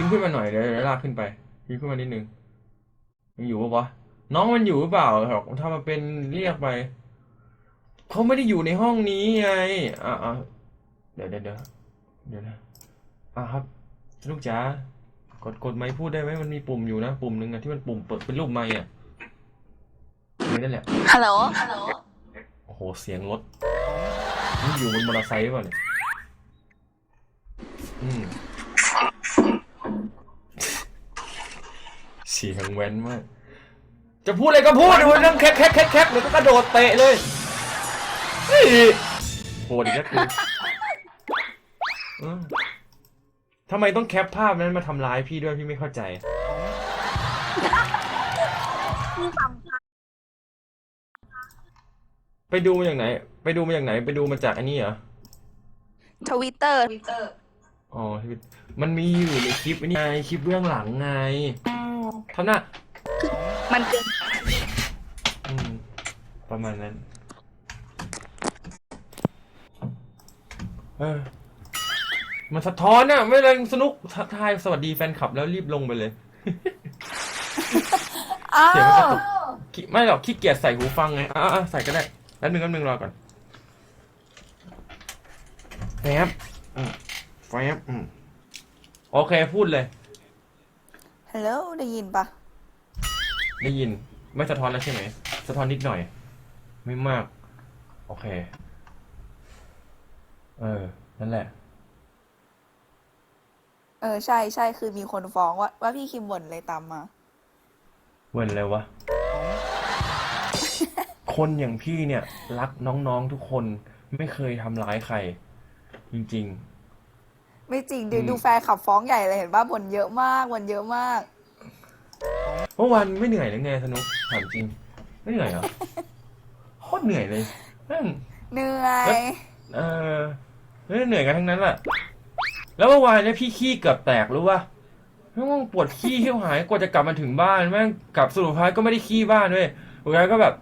พิมพ์ขึ้นมาหน่อยเดี๋ยวเดี๋ยวลากขึ้นไปพิมพ์ขึ้นมานิดนึงยังอยู่ปะวะน้องมันอยู่หรือเปล่าหรอกถ้ามาเป็นเรียกไปเขาไม่ได้อยู่ในห้องนี้ไงอะอะเดี๋ยวเดี๋ยวเดี๋ยวเดี๋ยวนะอะครับลูกจ๋ากดกดไมค์พูดได้ไหมมันมีปุ่มอยู่นะปุ่มหนึ่งอะที่มันปุ่มเปิดเป็นรูปไมค์อะนี่นั่นแหละฮัลโหลโอ้โหเสียงรถนี่อยู่บนมอเตอร์ไซค์ป่ะเนี่ยอืม สียงแว้นมาก จะพูดอะไรก็พูดดูเรื่องแคกแคกแคกแคกเดี๋ยวก็กระโดดเตะเลยเฮ้ยโหดอีกแล้วกูเออทำไมต้องแคปภาพนั้นมาทำร้ายพี่ด้วยพี่ไม่เข้าใจไปดูมาจากไหน ไปดูมาจากไหน ไปดูมาจากอันนี้เหรอทวิตเตอร์ อ๋อที่มันมีอยู่ในคลิปไอ้นี่ไงคลิปเบื้องหลังไง ทำหน้ามันเกินอืมประมาณนั้นเออมันสะท้อนอะไม่เลยสนุกทักทายสวัสดีแฟนคลับแล้วรีบลงไปเลยอ้าเสียงมันกระวตุกขี้ไม่หรอกขี้เกียจใส่หูฟังไงอะอะใส่ก็ได้แป๊บนึงแป๊บนึงรอก่อนแฟบอืมแฟบอืมโอเคพูดเลย ฮัลโหลได้ยินปะได้ยิน ไม่สะท้อนแล้วใช่ไหม สะท้อนนิดหน่อย ไม่มาก โอเค เออ นั่นแหละ เออ ใช่ใช่คือมีคนฟ้องว่าว่าพี่คิมบ่นเลยตามมา เว้นเลยวะ คนอย่างพี่เนี่ย รักน้องๆทุกคน ไม่เคยทำร้ายใคร จริง ไม่จริงเดี๋ยวอืมดูแฟนขับฟ้องใหญ่เลยเห็นป่ะบ่นเยอะมากบ่นเยอะมากๆเมื่อวานไม่เหนื่อยหรือไงสนุกถามจริง ไม่เหนื่อยเหรอ โคตรเหนื่อยเลยแม่งเหนื่อย เออเฮ้ยเหนื่อยกันทั้งนั้นแหละแล้วเมื่อวานเนี่ยพี่ขี้เกือบแตกรู้ป่ะแม่งปวดขี้เหี้ยวหายกว่าจะกลับมาถึงบ้านแม่งกลับสรุปท้ายก็ไม่ได้ขี้บ้านเว้ยสุดท้ายก็แบบ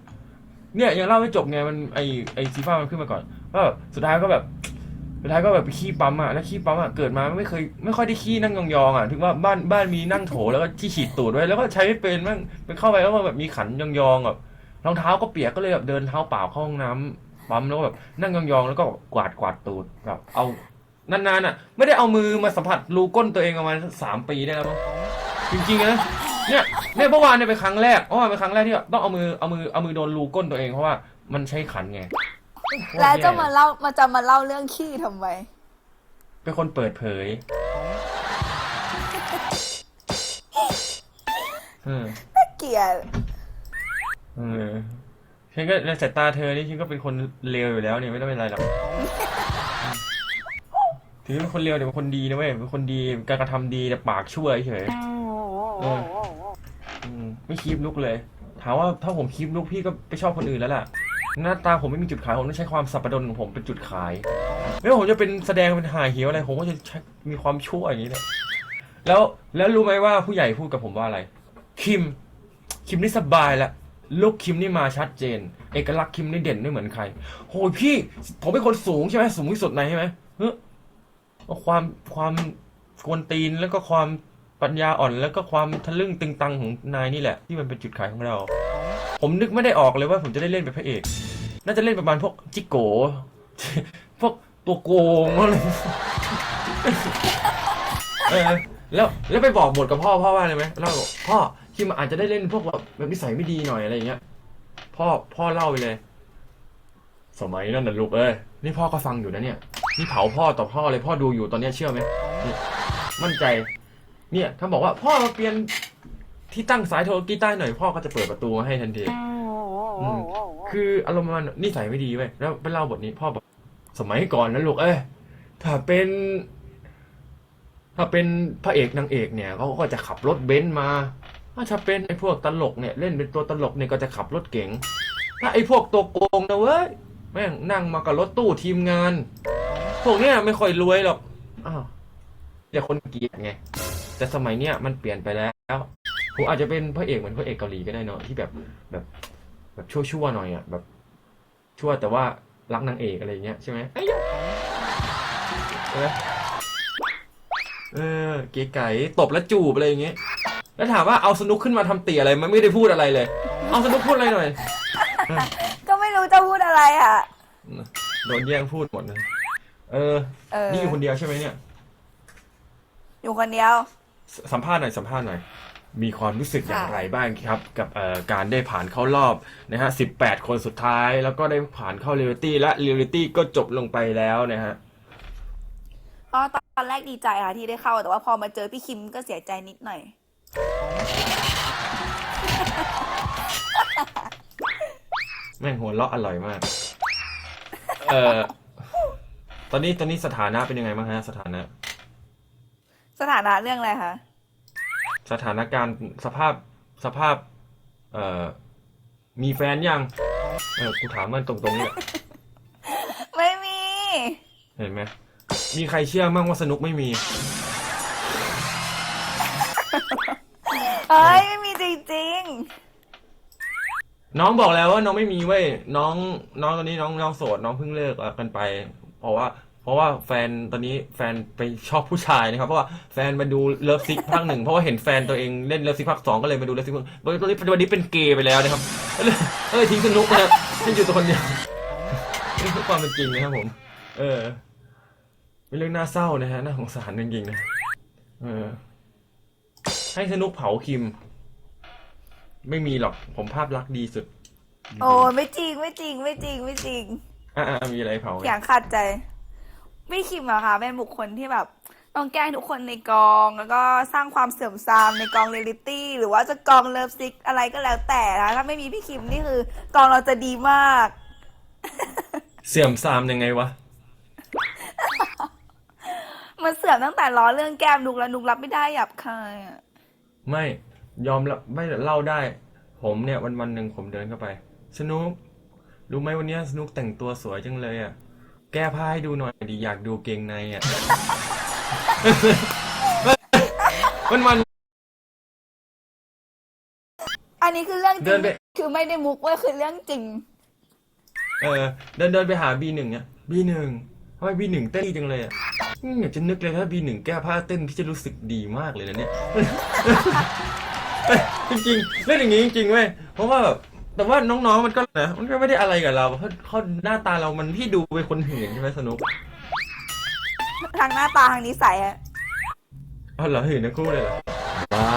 เนี่ยยังเล่าไม่จบไงมันไอไอซีฟ้ามันขึ้นมาก่อนว่าแบบสุดท้ายก็แบบ สุดท้ายก็แบบไปขี้ปั๊มอะแล้วขี้ปั๊มอะเกิดมาไม่เคยไม่ค่อยได้ขี้นั่งยองๆอะถึงว่าบ้านบ้านมีนั่งโถแล้วก็ที่ฉีดตูดไว้แล้วก็ใช้ไม่เป็นแม่งไปเข้าไปแล้วก็แบบมีขันยองๆแบบรองเท้าก็เปียกก็เลยแบบเดินเท้าเปล่าเข้าห้องน้ำปั๊มแล้วแบบนั่งยองๆแล้วก็กวาดกวาดตูดแบบเอานานๆอะ ไม่ได้เอามือมาสัมผัสรูก้นตัวเองประมาณสามปีได้แล้วมั้งจริงๆนะเนี่ยเนี่ยเมื่อวานเนี่ยเป็นครั้งแรกเมื่อวานเป็นครั้งแรกที่ต้องเอามือเอามือเอามือโดนรูก้นตัวเองเพราะว่ามันใช้ขันไง แล้วจะมาเล่ามาจะมาเล่าเรื่องขี้ทำไมเป็นคนเปิดเผยเออเกลียดเออฉันก็ในสายตาเธอนี่ฉันก็เป็นคนเลวอยู่แล้วเนี่ยไม่ต้องเป็นไรหรอกถือเป็นคนเลวแต่เป็นคนดีนะเว้ยเป็นคนดีการกระทำดีแต่ปากชั่วเฉยเอออืมไม่คีบลุกเลยถามว่าถ้าผมคีบลุกพี่ก็ไปชอบคนอื่นแล้วล่ะ หน้าตาผมไม่มีจุดขายผมต้องใช้ความสับปะรดของผมเป็นจุดขายไม่ว่าผมจะเป็นแสดงเป็นหายเหี่ยวอะไรผมก็จะมีความชั่วอย่างนี้แหละแล้วแล้วรู้ไหมว่าผู้ใหญ่พูดกับผมว่าอะไร คิม คิมนี่สบายละลุกคิมนี่มาชัดเจน เอกลักษณ์คิมนี่เด่นไม่เหมือนใครโหยพี่ ผมเป็นคนสูงใช่ไหมสูงที่สุดในใช่ไหมเฮ้ยความความกวนตีนแล้วก็ความปัญญาอ่อนแล้วก็ความทะลึ่งตึงตังของนายนี่แหละ ที่มันเป็นจุดขายของเรา ผมนึกไม่ได้ออกเลยว่าผมจะได้เล่นเป็นพระเอก น่าจะเล่นประมาณพวกจิโก พวกตัวโกงอะไรเออแล้วแล้วไปบอกบทกับพ่อพ่อว่าอะไรไหมเล่าบอกพ่อคิมอาจจะได้เล่นพวกแบบแบบนิสัยไม่ดีหน่อยอะไรอย่างเงี้ย พ่อพ่อเล่าไปเลย สมัยนั้นน่ะลูกเอ้ยนี่พ่อก็ฟังอยู่นะเนี่ย นี่เผาพ่อต่อพ่อเลยพ่อดูอยู่ตอนเนี้ยเชื่อไหมนี่มั่นใจ เนี่ยถ้าบอกว่าพ่อมาเปลี่ยน ที่ตั้งสายโทรกีตาร์หน่อยพ่อก็จะเปิดประตูมาให้ทันทีอืมคืออารมณ์ประมันนิสัยไม่ดีเว้ยแล้วไปเล่าบทนี้พ่อบอกสมัยก่อนนะลูกเอ้ยถ้าเป็น ถ้าเป็นพระเอกนางเอกเนี่ยเขาก็จะขับรถเบนซ์มาถ้าเป็นไอ้พวกตลกเนี่ยเล่นเป็นตัวตลกเนี่ยก็จะขับรถเก๋งถ้าไอ้พวกตัวโกงนะเว้ยแม่งนั่งมากับรถตู้ทีมงาน พวกเนี้ยไม่ค่อยรวยหรอกอ้าวเดี๋ยวคนเกลียดไง แต่สมัยเนี้ยมันเปลี่ยนไปแล้ว ผมอาจจะเป็นพระเอกเหมือนพระเอกเกาหลีก็ได้เนาะที่แบบแบบแบบชั่วๆหน่อยอะแบบ ชั่วแต่ว่ารักนางเอกอะไรอย่างเงี้ยใช่ไหมไอ้ยะใช่ไหมเออเก๋ไก่ตบแล้วจูบอะไรอย่างเงี้ยแล้วถามว่าเอาสนุกขึ้นมาทำเตี่ยอะไรมันไม่ได้พูดอะไรเลย เอาสนุกพูดอะไรหน่อย ก็ไม่รู้จะพูดอะไรอะโดนแย่งพูดหมดเลยเออเออนี่อยู่คนเดียวใช่ไหมเนี่ย อยู่คนเดียวสสัมภาษณ์หน่อยสัมภาษณ์หน่อย มีความรู้สึกอย่างค่ะไรบ้างครับ กับเอ่อการได้ผ่านเข้ารอบนะฮะ 18 คนสุดท้าย แล้วก็ได้ผ่านเข้าเรียลิตี้และเรียลิตี้ก็จบลงไปแล้วนะฮะก็ตอนแรกดีใจค่ะที่ได้เข้า แต่ว่าพอมาเจอพี่คิมก็เสียใจนิดหน่อย แม่งหัวเราะอร่อยมาก เออตอนนี้ตอนนี้สถานะเป็นยังไงบ้างฮะสถานะ สถานะเรื่องอะไรคะ สถานการณ์สภาพสภาพ เอ่อ มีแฟนยังเออกูถามมันตรงๆนี่แหละไม่มี เห็นไหมมีใครเชื่อมั่งว่าสนุกไม่มีเอ้ย ไม่มีจริงน้องบอกแล้วว่าน้องไม่มีเว้ยน้องน้องตอนนี้น้องน้องโสดน้องเพิ่งเลิกกันไป เพราะว่าเพ ราะว่าแฟนตอนนี้แฟนไปชอบผู้ชายนะครับ เพราะว่าแฟนมาดูเลิฟซิกภาคหนึ่งเพราะว่าเห็นแฟนตัวเองเล่นเลิฟซิกภาคสองก็เลยมาดูเลิฟซิกภาคตอนนี้ตอนนี้เป็นเกย์ไปแล้วนะครับก็เลยก็เลยทิ้งสนุกนะครับให้อยู่ตัวคนเดียวนี่คือความเป็นจริงนะครับผม เออเป็นเรื่องน่าเศร้านะฮะน่าสงสารจริงๆนะเออ ให้สนุกเผาคิม ไม่มีหรอกผมภาพลักษณ์ดีสุดๆโอ้ไม่จริงไม่จริงไม่จริงไม่จริงอ่ามีอะไรเผาไหมอย่างขัดใจ พี่คิมอะค่ะเป็นบุคคลที่แบบต้องแกล้งทุกคนในกอง แล้วก็สร้างความเสื่อมทรามในกองเรียลลิตี้หรือว่าจะกองเลิฟซิกอะไรก็แล้วแต่นะถ้าไม่มีพี่คิมนี่คือ กองเราจะดีมาก เสื่อมทรามยังไงวะ มันเสื่อมตั้งแต่ล้อเรื่องแก้มนุกแล้วนุกรับไม่ได้หยับคายอะไม่ยอมรับไม่เล่าได้ ผมเนี่ยวันวันๆหนึ่งผมเดินเข้าไป สนุกรู้ไหมวันเนี้ยสนุกแต่งตัวสวยจังเลยอะ แก้ผ้าให้ดูหน่อยดิอยากดูเกงในอะวันวัน อันนี้คือเรื่องจเดิริงนไป คือไม่ได้มุกเว่าคือเรื่องจริงๆเออเดินเดินไปหาบีหนึ่งเนี่ยบีหนึ่งทำไมบีหนึ่งเต้นดีจังเลยอะอืมอยากจะนึกเลยถ้าบีหนึ่งแก้ผ้าเต้นพี่จะรู้สึกดีมากเลยนะเนี่ยเอ้ยจริงๆเล่นอย่างนี้จริงๆเว้ยเพราะว่าแบบ แต่ว่าน้องๆมันก็นะมันก็ไม่ได้อะไรกับเราเพราะเขาหน้าตาเรามันพี่ดูเป็นคนหื่นใช่ไหมสนุกทางหน้าตาทางนิสัยอะอ๋อเหรอหื่นทั้งคู่เลยเหรอบ้า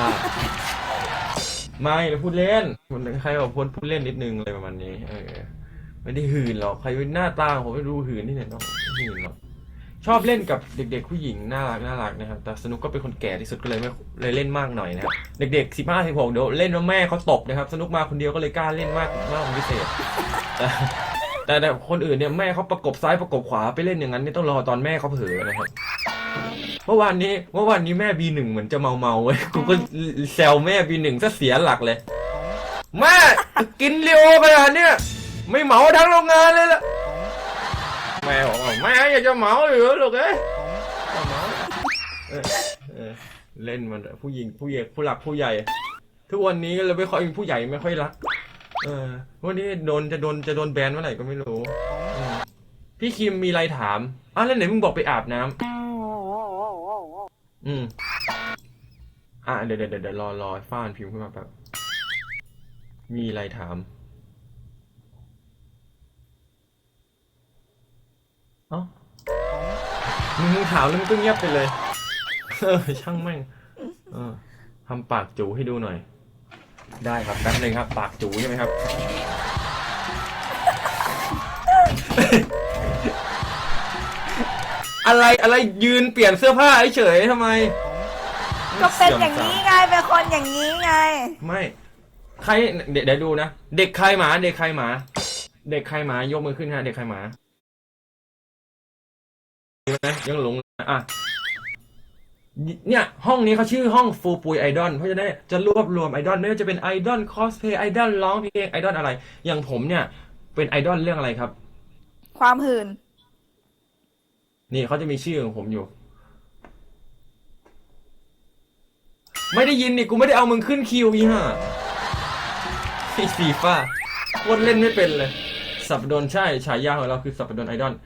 ไม่เราพูดเล่นมันใครบอกพูดพูดเล่นนิดนึงอะไรประมาณนี้เออไม่ได้หื่นหรอกใครเป็นหน้าตาผมไม่รู้หื่นที่ไหนน้องไม่หื่นหรอก ชอบเล่นกับเด็ก ๆ ผู้หญิงน่ารักน่ารักนะครับ แต่สนุกก็เป็นคนแก่ที่สุดก็เลยไม่เลยเล่นมากหน่อยนะครับ เด็กๆสิบห้าสิบหกเดี๋ยวเล่นแล้วแม่เขาตบนะครับ สนุกมาคนเดียวก็เลยกล้าเล่นมากมากเป็นพิเศษแต่แต่แต่คนอื่นเนี่ยแม่เขาประกบซ้ายประกบขวาไปเล่นอย่างนั้นเนี่ยต้องรอตอนแม่เขาเผลอนะครับ เมื่อวานนี้เมื่อวานนี้แม่บีหนึ่งเหมือนจะเมาเมาๆเว้ยกูก็แซวแม่บีหนึ่งซะเสียหลักเลยแม่กินเรียวขนาดเนี้ยไม่เหมาทั้งโรงงานเลยล่ะ แม่บอกว่าแม่อยากจะเหมาอยู่ลูกเอ้ยจะเหมาเออเออเล่นมันผู้หญิงผู้ใหญ่ผู้หลักผู้ใหญ่ ทุกวันนี้ก็เลยไม่ค่อยผู้ใหญ่ไม่ค่อยรัก เออ วันนี้โดนจะโดนจะโดนแบนเมื่อไหร่ก็ไม่รู้อืมพี่คิมมีอะไรถามอ้าวแล้วไหนมึงบอกไปอาบน้ำอืม อะเดี๋ยวเดี๋ยวเดี๋ยวรอรอฟ้านพิมพ์ขึ้นมาแบบ มีอะไรถาม เอ้ามึงมึงถามแล้วมึงก็เงียบไปเลย เออ ช่างแม่ง เออทำปากจูให้ดูหน่อย ได้ครับแป๊บหนึงครับ ปากจูใช่ไหมครับ อะไรอะไรยืนเปลี่ยนเสื้อผ้าเฉยๆทำไมก็เป็นอย่างนี้ไงเป็นคนอย่างนี้ไง ไม่ ใครเดี๋ยวเดี๋ยวดูนะ เด็กใครหมา เด็กใครหมา เด็กใครหมายกมือขึ้นฮะ เด็กใครหมา ดูนะยังหลงอะเนี่ยห้องนี้เขาชื่อห้องฟูปุยไอดอลเพราะฉะนั้นจะรวบรวมไอดอลไม่ว่าจะเป็นไอดอลคอสเพย์ไอดอลร้องเพลงไอดอลอะไร อย่างผมเนี่ย เป็นไอดอลเรื่องอะไรครับ ความหื่นนี่เขาจะมีชื่อของผมอยู่ ไม่ได้ยินนี่กูไม่ได้เอามึงขึ้นคิวอีห่าไอ้ฟีฟ่าโคตรเล่นไม่เป็นเลย สับปะดนใช่ฉายาของเราคือสับปะดนไอดอล